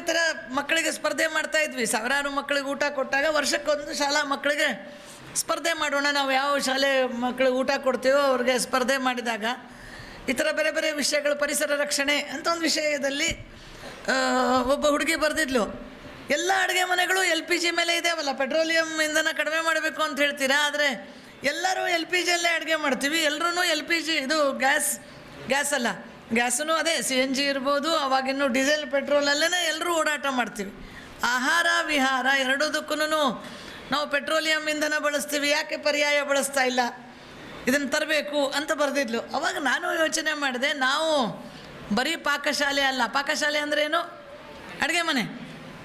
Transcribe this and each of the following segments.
ಈ ಥರ ಮಕ್ಕಳಿಗೆ ಸ್ಪರ್ಧೆ ಮಾಡ್ತಾ ಇದ್ವಿ. ಸಾವಿರಾರು ಮಕ್ಕಳಿಗೆ ಊಟ ಕೊಟ್ಟಾಗ ವರ್ಷಕ್ಕೊಂದು ಶಾಲಾ ಮಕ್ಕಳಿಗೆ ಸ್ಪರ್ಧೆ ಮಾಡೋಣ, ನಾವು ಯಾವ ಶಾಲೆ ಮಕ್ಕಳಿಗೆ ಊಟ ಕೊಡ್ತೀವೋ ಅವ್ರಿಗೆ ಸ್ಪರ್ಧೆ ಮಾಡಿದಾಗ ಈ ಥರ ಬೇರೆ ಬೇರೆ ವಿಷಯಗಳು, ಪರಿಸರ ರಕ್ಷಣೆ ಅಂತ ಒಂದು ವಿಷಯದಲ್ಲಿ ಒಬ್ಬ ಹುಡುಗಿ ಬರೆದಿದ್ಲು. ಎಲ್ಲ ಅಡುಗೆ ಮನೆಗಳು ಎಲ್ ಪಿ ಜಿ ಮೇಲೆ ಇದಾವಲ್ಲ, ಪೆಟ್ರೋಲಿಯಂ ಇಂಧನ ಕಡಿಮೆ ಮಾಡಬೇಕು ಅಂತ ಹೇಳ್ತೀರಾ? ಆದರೆ ಎಲ್ಲರೂ ಎಲ್ ಪಿ ಜಿಯಲ್ಲೇ ಅಡುಗೆ ಮಾಡ್ತೀವಿ. ಎಲ್ಲರೂ ಎಲ್ ಪಿ ಜಿ, ಇದು ಗ್ಯಾಸ್ ಗ್ಯಾಸ್ ಅಲ್ಲ. ಗ್ಯಾಸೂ ಅದೇ ಸಿ ಎನ್ ಜಿ ಇರ್ಬೋದು ಅವಾಗಿನ್ನೂ ಡೀಸೆಲ್ ಪೆಟ್ರೋಲಲ್ಲೇ ಎಲ್ಲರೂ ಓಡಾಟ ಮಾಡ್ತೀವಿ. ಆಹಾರ, ವಿಹಾರ ಎರಡೂದಕ್ಕೂ ನಾವು ಪೆಟ್ರೋಲಿಯಂ ಇಂಧನ ಬಳಸ್ತೀವಿ. ಯಾಕೆ ಪರ್ಯಾಯ ಬಳಸ್ತಾ ಇಲ್ಲ? ಇದನ್ನು ತರಬೇಕು ಅಂತ ಬರೆದಿದ್ಲು. ಅವಾಗ ನಾನು ಯೋಚನೆ ಮಾಡಿದೆ, ನಾವು ಬರೀ ಪಾಕಶಾಲೆ ಅಲ್ಲ. ಪಾಕಶಾಲೆ ಅಂದರೆ ಏನು? ಅಡುಗೆ ಮನೆ.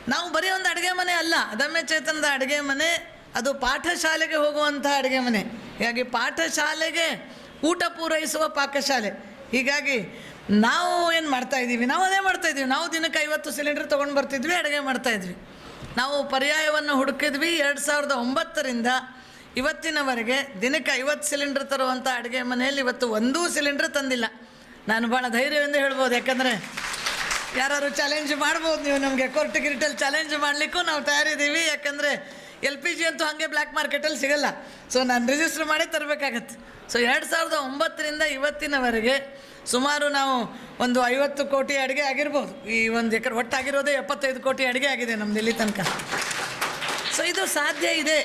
ನಾವು ಬರೀ ಒಂದು ಅಡುಗೆ ಮನೆ ಅಲ್ಲ. ಅದಮ್ಯ ಚೇತನದ ಅಡುಗೆ ಮನೆ. ಅದು ಪಾಠಶಾಲೆಗೆ ಹೋಗುವಂಥ ಅಡುಗೆ ಮನೆ. ಹೀಗಾಗಿ ಪಾಠಶಾಲೆಗೆ ಊಟ ಪೂರೈಸುವ ಪಾಕಶಾಲೆ. ಹೀಗಾಗಿ ನಾವು ಏನು ಮಾಡ್ತಾ ಇದ್ದೀವಿ ನಾವು ಅದೇ ಮಾಡ್ತಾ ಇದ್ದೀವಿ ನಾವು ದಿನಕ್ಕೆ ಐವತ್ತು ಸಿಲಿಂಡರ್ ತೊಗೊಂಡು ಬರ್ತಿದ್ವಿ, ಅಡುಗೆ ಮಾಡ್ತಾ ಇದ್ವಿ. ನಾವು ಪರ್ಯಾಯವನ್ನು ಹುಡುಕಿದ್ವಿ. ಎರಡು ಸಾವಿರದ ಒಂಬತ್ತರಿಂದ ಇವತ್ತಿನವರೆಗೆ ದಿನಕ್ಕೆ ಐವತ್ತು ಸಿಲಿಂಡರ್ ತರುವಂಥ ಅಡುಗೆ ಮನೆಯಲ್ಲಿ ಇವತ್ತು ಒಂದೂ ಸಿಲಿಂಡರ್ ತಂದಿಲ್ಲ. ನಾನು ಭಾಳ ಧೈರ್ಯದಿಂದ ಹೇಳ್ಬೋದು. ಯಾಕಂದರೆ ಯಾರು ಚಾಲೆಂಜ್ ಮಾಡ್ಬೋದು ನೀವು ನಮಗೆ. ಕೋರ್ಟ್ ಗಿರಿಟಲ್ಲಿ ಚಾಲೆಂಜ್ ಮಾಡಲಿಕ್ಕೂ ನಾವು ತಯಾರಿದ್ದೀವಿ. ಯಾಕಂದರೆ ಎಲ್ ಪಿ ಜಿ ಅಂತೂ ಹಾಗೆ ಬ್ಲ್ಯಾಕ್ ಮಾರ್ಕೆಟಲ್ಲಿ ಸಿಗಲ್ಲ. ಸೊ ನಾನು ರಿಜಿಸ್ಟರ್ ಮಾಡಿ ತರಬೇಕಾಗತ್ತೆ. ಸೊ ಎರಡು ಸಾವಿರದ ಒಂಬತ್ತರಿಂದ ಇವತ್ತಿನವರೆಗೆ ಸುಮಾರು ನಾವು ಒಂದು ಐವತ್ತು ಕೋಟಿ ಅಡುಗೆ ಆಗಿರ್ಬೋದು. ಈ ಒಂದು ಎಕರೆ ಒಟ್ಟಾಗಿರೋದೇ ಎಪ್ಪತ್ತೈದು ಕೋಟಿ ಅಡುಗೆ ಆಗಿದೆ ನಮ್ಮ ಇಲ್ಲಿ ತನಕ. ಸೊ ಇದು ಸಾಧ್ಯ ಇದೆ.